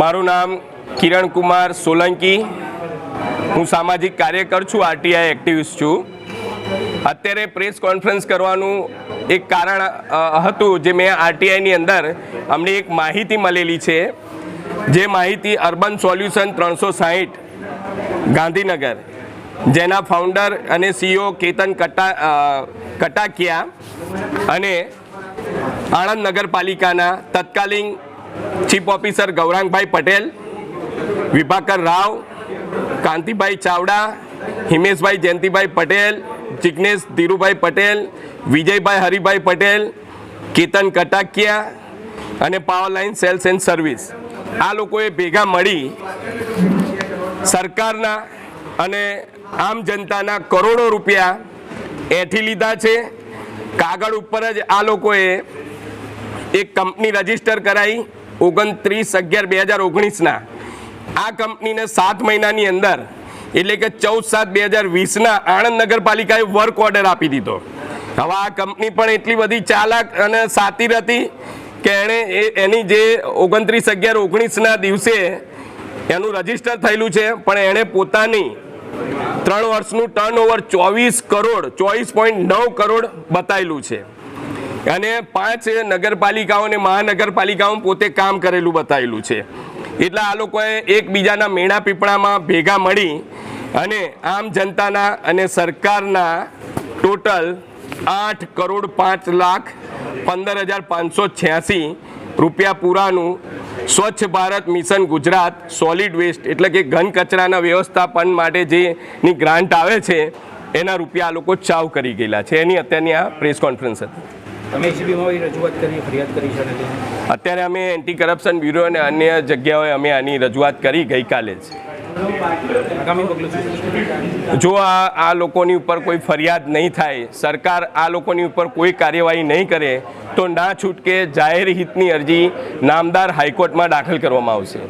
મારું નામ કિરણ કુમાર સોલંકી. હું સામાજિક કાર્યકર છું, આરટીઆઈ એક્ટિવિસ્ટ છું. અત્યારે પ્રેસ કોન્ફરન્સ કરવાનું એક કારણ હતું જે મેં આરટીઆઈની અંદર અમને એક માહિતી મળેલી છે. જે માહિતી અર્બન સોલ્યુશન ત્રણસો સાહીઠ ગાંધીનગર, જેના ફાઉન્ડર અને સીઈઓ કેતન કટા કટાકિયા અને આણંદ નગરપાલિકાના તત્કાલીન ચીફ ઓફિસર ગૌરાંગભાઈ પટેલ વિભાકર રાવ કાંતિભાઈ ચાવડા હિમેશભાઈ જયંતિભાઈ પટેલ જિજ્ઞેશ ધીરુભાઈ પટેલ વિજયભાઈ હરિભાઈ પટેલ કેતન કટાકિયા અને power line sales and service આ લોકોએ ભેગા મળી સરકારના અને આમ જનતાના કરોડો રૂપિયા એઠી લીધા છે. કાગળ ઉપર જ આ લોકોએ એક કંપની રજિસ્ટર કરાવી ઓગણત્રીસ અગિયાર બે હજાર ઓગણીસના. આ કંપનીને સાત મહિનાની અંદર, એટલે કે ચૌદ સાત બે હજાર વીસના આણંદ નગરપાલિકાએ વર્ક ઓર્ડર આપી દીધો. હવે આ કંપની પણ એટલી બધી ચાલાક અને સાતીર હતી કે એણે એની જે ઓગણત્રીસ અગિયાર ઓગણીસના દિવસે એનું રજિસ્ટર થયેલું છે, પણ એણે પોતાની ત્રણ વર્ષનું ટર્ન ઓવર ચોવીસ કરોડ, ચોવીસ પોઈન્ટ નવ કરોડ બતાવેલું છે. અને પાંચ નગરપાલિકાઓને મહાનગરપાલિકાઓ પોતે કામ કરેલું બતાવેલું છે. એટલે આ લોકોએ એકબીજાના મેણા પીપળામાં ભેગા મળી અને આમ જનતાના અને સરકારના ટોટલ આઠ કરોડ પાંચ લાખ પંદર હજાર પાંચસો છ્યાસી રૂપિયા પૂરાનું Swachh Bharat mission Gujarat solid waste એટલે કે ઘન કચરાના વ્યવસ્થાપન માટે જેની ગ્રાન્ટ આવે છે, એના રૂપિયા આ લોકો ચાવ કરી ગયેલા છે. એની અત્યારની આ પ્રેસ કોન્ફરન્સ હતી. તમે એસીબીમાં રજૂઆત કરી ફરિયાદ કરી છે અત્યારે અમે એન્ટી કરપ્શન બ્યુરો અને અન્ય જગ્યાઓએ અમે આની રજૂઆત કરી ગઈકાલે જ? જો આ આ લોકોની ઉપર કોઈ ફરિયાદ નહીં થાય સરકાર આ લોકોની ઉપર કોઈ કાર્યવાહી નહીં કરે તો ના છૂટકે જાહેર હિતની અરજી નામદાર હાઈકોર્ટમાં દાખલ કરવામાં આવશે.